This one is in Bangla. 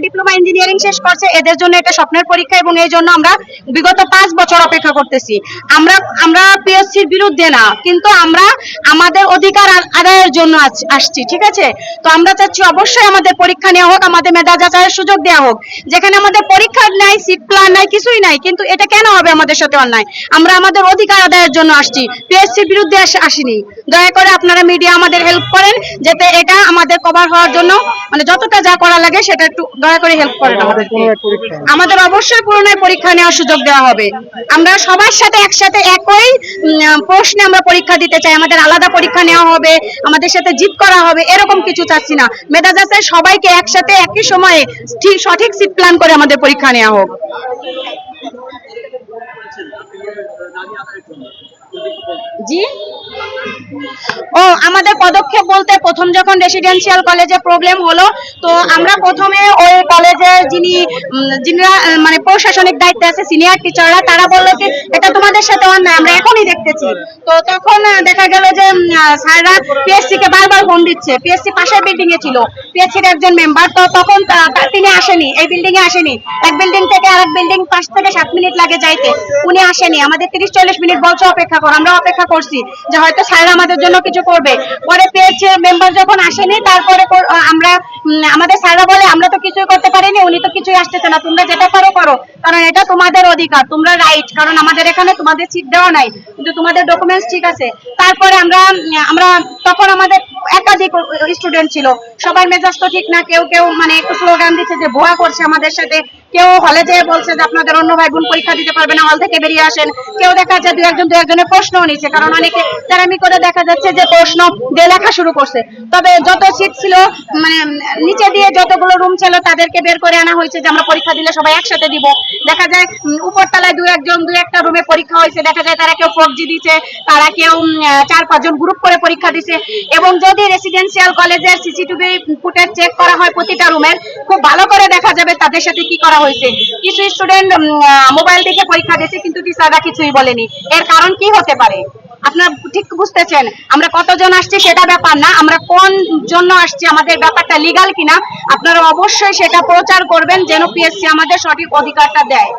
ডিপ্লোমা ইঞ্জিনিয়ারিং শেষ করছে, এদের জন্য এটা স্বপ্নের পরীক্ষা এবং এই জন্য আমরা বিগত পাঁচ বছর অপেক্ষা করতেছি। আমরা আমরা পিএসসির বিরুদ্ধে না, কিন্তু আমরা আমাদের অধিকার আদায়ের জন্য আসছি, ঠিক আছে? তো আমরা চাচ্ছি অবশ্যই আমাদের পরীক্ষা নেওয়া হোক, আমাদের মেধা যাচাইয়ের সুযোগ দেওয়া হোক। যেখানে আমাদের পরীক্ষা নাই সিট প্ল্যান নাই, কিছুই নাই, কিন্তু এটা কেন হবে আমাদের সাথে অন্যায়? আমরা আমাদের অধিকার আদায়ের জন্য আসছি পিএসসির বিরুদ্ধে আস- আসিনি। দয়া করে আপনারা মিডিয়া আমাদের হেল্প করেন, যাতে এটা আমাদের কভার হওয়ার জন্য মানে যতটা যা করা লাগে, সেটা একটু দয়া করে হেল্প করেন আমাদেরকে। আমাদের অবশ্যই পুনরায় পরীক্ষা নেওয়ার সুযোগ দেওয়া হবে। আমরা সবার সাথে একসাথে একই প্রশ্নে আমরা পরীক্ষা দিতে চাই। আমাদের আলাদা পরীক্ষা নেওয়া হবে আমাদের সাথে জিত করা হবে এরকম কিছু চাচ্ছি না। মেধা যাচাই সবাইকে একসাথে একই সময়ে ঠিক সঠিক সিট প্ল্যান করে আমাদের পরীক্ষা নেওয়া হোক। জি? ও, আমাদের পদক্ষেপ বলতে প্রথম যখন রেসিডেন্সিয়াল কলেজে প্রবলেম হলো, তো আমরা প্রথমে ওই কলেজের যিনি যিনিরা মানে প্রশাসনিক দায়িত্বে আছে সিনিয়র টিচাররা তারা বলল যে, এটা তোমাদের সাথে অন্যায়, আমরা এখনই দেখতেছি। তো তখন দেখা গেল যে স্যাররা পিএসসি কে বারবার ফোন দিচ্ছে। পিএসসি পাশের বিল্ডিং এ ছিল। পিএসসির একজন মেম্বার তো তখন তিনি আসেনি, এই বিল্ডিং এ আসেনি। এক বিল্ডিং থেকে আরেক বিল্ডিং পাঁচ থেকে সাত মিনিট লাগে যাইতে, উনি আসেনি। আমাদের তিরিশ চল্লিশ মিনিট বলছে অপেক্ষা কর, আমরা অপেক্ষা করছি যে হয়তো স্যার আমাদের জন্য কিছু করবে। পরে পেয়েছে মেম্বার যখন আসেনি, তারপরে আমরা আমাদের স্যাররা বলে, আমরা তো কিছুই করতে পারিনি, উনি তো কিছুই আসতেছে না। তোমরা যেটা পারো, করো। কারণ এটা তোমাদের অধিকার, তোমরা রাইট কারণ আমাদের এখানে তোমাদের সিট দেওয়া নাই, কিন্তু তোমাদের ডকুমেন্টস ঠিক আছে। তারপরে আমরা আমরা, তখন আমাদের একাধিক স্টুডেন্ট ছিল, সবার মেজাজ তো ঠিক না, কেউ কেউ মানে একটু স্লোগান দিচ্ছে যে ভুয়া করছে আমাদের সাথে। কেউ হলে যেয়ে বলছে যে আপনাদের অন্য ভাই বোন পরীক্ষা দিতে পারবে না হল থেকে বেরিয়ে আসেন। কেউ দেখা যায় দু একজন দু একজনের প্রশ্নও নিচ্ছে, কারণ অনেকে তেরামি করে দেখা যাচ্ছে যে প্রশ্ন দিয়ে লেখা শুরু করছে। তবে যত সিট ছিল মানে নিচে দিয়ে যতগুলো রুম ছিল, তাদেরকে বের করে আনা হয়েছে যে আমরা পরীক্ষা দিলে সবাই একসাথে দিব। দেখা যায় উপরতলায় দু একজন দু একটা রুমে পরীক্ষা হয়েছে, দেখা যায় তারা কেউ ফোরজি দিচ্ছে, তারা কেউ চার পাঁচজন গ্রুপ করে পরীক্ষা দিছে এবং যদি রেসিডেন্সিয়াল কলেজের সিসিটিভি ফুটেজ চেক করা হয় প্রতিটা রুমের খুব ভালো করে দেখা যাবে তাদের সাথে কি করা হয়েছে। কিছু স্টুডেন্ট মোবাইল দেখে পরীক্ষা দিয়েছে, কিন্তু টিচাররা কিছুই বলেনি। এর কারণ কি হতে পারে? আপনারা ঠিক বুঝতেছেন? আমরা কতজন আসছি সেটা ব্যাপার না। আমরা কোন জন্য আসছি, আমাদের ব্যাপারটা লিগাল কিনা, আপনারা অবশ্যই সেটা প্রচার করবেন, যেন পিএসসি আমাদের সঠিক অধিকারটা দেয়।